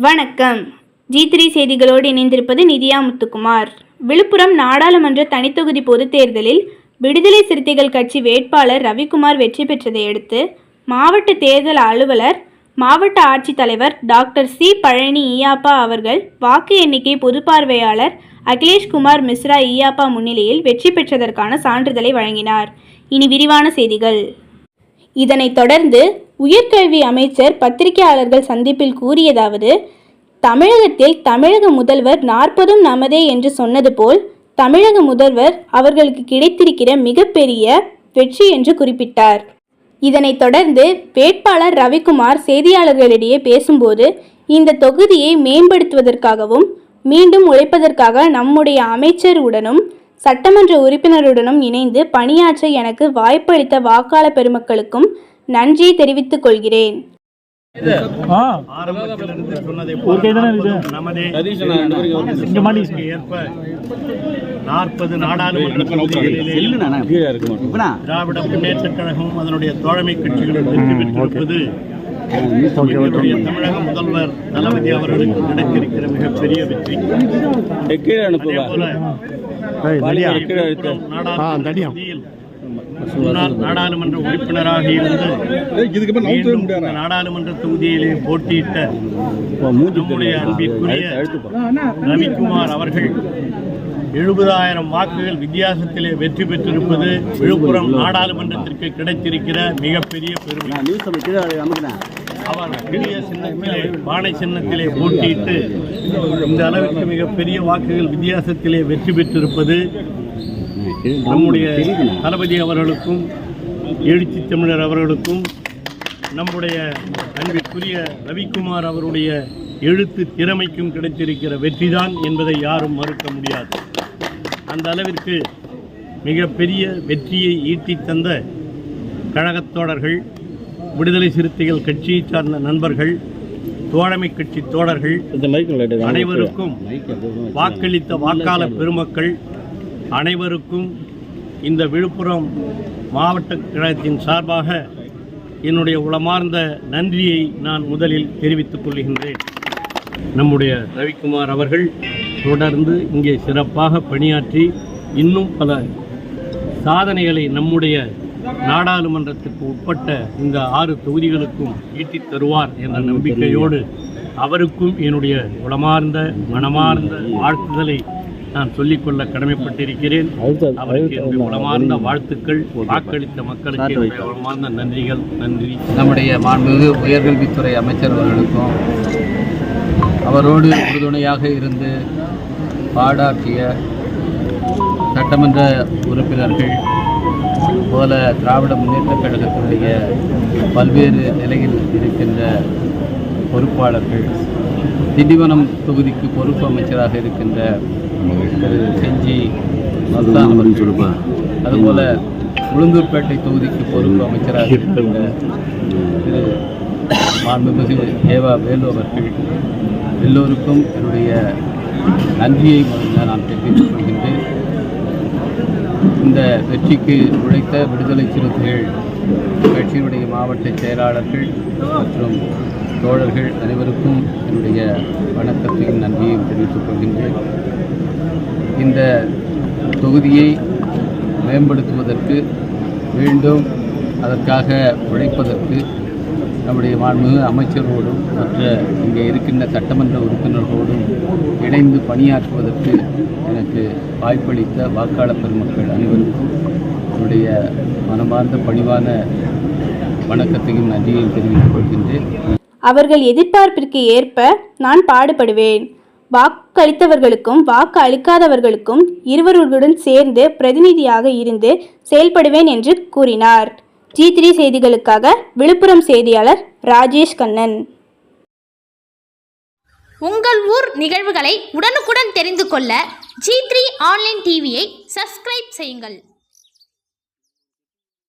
வணக்கம். G three செய்திகளோடு இணைந்திருப்பது நிதியா முத்துக்குமார். விழுப்புரம் நாடாளுமன்ற தனித்தொகுதி பொதுத் தேர்தலில் விடுதலை சிறுத்தைகள் கட்சி வேட்பாளர் ரவிக்குமார் வெற்றி பெற்றதை அடுத்து மாவட்ட தேர்தல் அலுவலர் மாவட்ட ஆட்சித்தலைவர் டாக்டர் சி பழனி ஈயாப்பா அவர்கள் வாக்கு எண்ணிக்கை பொதுப்பார்வையாளர் அகிலேஷ்குமார் மிஸ்ரா ஈயாப்பா முன்னிலையில் வெற்றி பெற்றதற்கான சான்றிதழை வழங்கினார். இனி விரிவான செய்திகள். இதனைத் தொடர்ந்து உயர்கல்வி அமைச்சர் பத்திரிகையாளர்கள் சந்திப்பில் கூறியதாவது தமிழகத்தில் தமிழக முதல்வர் நாற்பதும் நமதே என்று சொன்னது போல் தமிழக முதல்வர் அவர்களுக்கு கிடைத்திருக்கிற மிகப்பெரிய வெற்றி என்று குறிப்பிட்டார். இதனைத் தொடர்ந்து வேட்பாளர் ரவிக்குமார் செய்தியாளர்களிடையே பேசும்போது இந்த தொகுதியை மேம்படுத்துவதற்காகவும் மீண்டும் உழைப்பதற்காக நம்முடைய அமைச்சருடனும் சட்டமன்ற உறுப்பினருடனும் இணைந்து பணியாற்ற எனக்கு வாய்ப்பளித்த வாக்காளர் பெருமக்களுக்கும் நன்றியை தெரிவித்துக் கொள்கிறேன். நாற்பது நாடாளுமன்ற திராவிட முன்னேற்றக் கழகம் அதனுடைய தோழமை கட்சிகளும் வெற்றி பெற்றிருப்பது. தமிழக முதல்வர் தளபதி அவர்களுக்கு கிடைத்திருக்கிற மிகப்பெரிய வெற்றி. கீழே அதே அனுப்புவா போல ஏய், தடியா. விழுப்புரம் ஆ, நாடாளுமன்ற முன்னாள் நாடாளுமன்ற உறுப்பினராக இருந்து நாடாளுமன்ற தொகுதியிலே போட்டியிட்ட நம்முடைய அன்பிற்குரிய ரவிக்குமார் அவர்கள் எழுபதாயிரம் வாக்குகள் வித்தியாசத்திலே வெற்றி பெற்றிருப்பது விழுப்புரம் நாடாளுமன்றத்திற்கு கிடைத்திருக்கிற மிகப்பெரிய பெருமை. அவர் பெரிய சின்னத்திலே பானை சின்னத்திலே போட்டியிட்டு இந்த அளவிற்கு மிகப்பெரிய வாக்குகள் வித்தியாசத்திலே வெற்றி பெற்றிருப்பது நம்முடைய தளபதி அவர்களுக்கும் எழுச்சி தமிழர் அவர்களுக்கும் நம்முடைய அன்பிற்குரிய ரவிக்குமார் அவருடைய எழுத்து திறமைக்கும் கிடைத்திருக்கிற வெற்றிதான் என்பதை யாரும் மறுக்க முடியாது. அந்த அளவிற்கு மிகப்பெரிய வெற்றியை ஈட்டித் தந்த கழகத் தோழர்கள் விடுதலை சிறுத்தைகள் கட்சியை சார்ந்த நண்பர்கள் தோழமை கட்சி தோழர்கள் அனைவருக்கும் வாக்களித்த வாக்காளர் பெருமக்கள் அனைவருக்கும் இந்த விழுப்புரம் மாவட்ட கழகத்தின் சார்பாக என்னுடைய உளமார்ந்த நன்றியை நான் முதலில் தெரிவித்துக் கொள்கின்றேன். நம்முடைய ரவிக்குமார் அவர்கள் தொடர்ந்து இங்கே சிறப்பாக பணியாற்றி இன்னும் பல சாதனைகளை நம்முடைய நாடாளுமன்றத்திற்கு உட்பட்ட இந்த ஆறு தொகுதிகளுக்கும் ஈட்டித் தருவார் என்ற நம்பிக்கையோடு அவருக்கும் என்னுடைய உளமார்ந்த மனமார்ந்த வாழ்த்துதலை நான் சொல்லிக்கொள்ள கடமைப்பட்டிருக்கிறேன். அவருக்கு உளமார்ந்த வாழ்த்துக்கள் வாக்களித்த மக்களுக்கு உளமார்ந்த நன்றிகள். நன்றி. நம்முடைய மாண்புமிகு உயர்கல்வித்துறை அமைச்சர் அவர்களுக்கும் அவரோடு உறுதுணையாக இருந்து பாடாற்றிய சட்டமன்ற உறுப்பினர்கள் போல திராவிட முன்னேற்றக் கழகத்தினுடைய பல்வேறு நிலையில் இருக்கின்ற பொறுப்பாளர்கள் திண்டிவனம் தொகுதிக்கு பொறுப்பு அமைச்சராக இருக்கின்ற செஞ்சி மஸ்தான் அதுபோல உளுந்தூர்பேட்டை தொகுதிக்கு பொறுப்பு அமைச்சராக இருக்கின்ற திரு மாண்புமிகு ஏவா வேலு அவர்கள் எல்லோருக்கும் என்னுடைய நன்றியை முதல்ல நான் தெரிவித்துக் கொள்கின்றேன். இந்த வெற்றிக்கு உழைத்த விடுதலை சிறுத்தைகள் கட்சியினுடைய மாவட்ட செயலாளர்கள் மற்றும் தோழர்கள் அனைவருக்கும் என்னுடைய வணக்கத்தையும் நன்றியையும் தெரிவித்துக் கொள்கின்றேன். இந்த தொகுதியை மேம்படுத்துவதற்கு மீண்டும் அதற்காக உழைப்பதற்கு நம்முடைய மாண்புமிகு அமைச்சரோடும் மற்ற இங்கே இருக்கின்ற சட்டமன்ற உறுப்பினர்களோடும் இணைந்து பணியாற்றுவதற்கு எனக்கு வாய்ப்பளித்த வாக்காளர் பெருமக்கள் அனைவருக்கும் என்னுடைய மனமார்ந்த பணிவான வணக்கத்தையும் நன்றியையும் தெரிவித்துக் கொள்கின்றேன். அவர்கள் எதிர்பார்ப்பிற்கு ஏற்ப நான் பாடுபடுவேன். வாக்களித்தவர்களுக்கும் வாக்கு அளிக்காதவர்களுக்கும் இருவர்களுடன் சேர்ந்து பிரதிநிதியாக இருந்து செயல்படுவேன் என்று கூறினார். ஜி த்ரீ செய்திகளுக்காக விழுப்புரம் செய்தியாளர் ராஜேஷ் கண்ணன். உங்கள் ஊர் நிகழ்வுகளை உடனுக்குடன் தெரிந்து கொள்ள ஜி த்ரீ ஆன்லைன் டிவியை சப்ஸ்கிரைப் செய்யுங்கள்.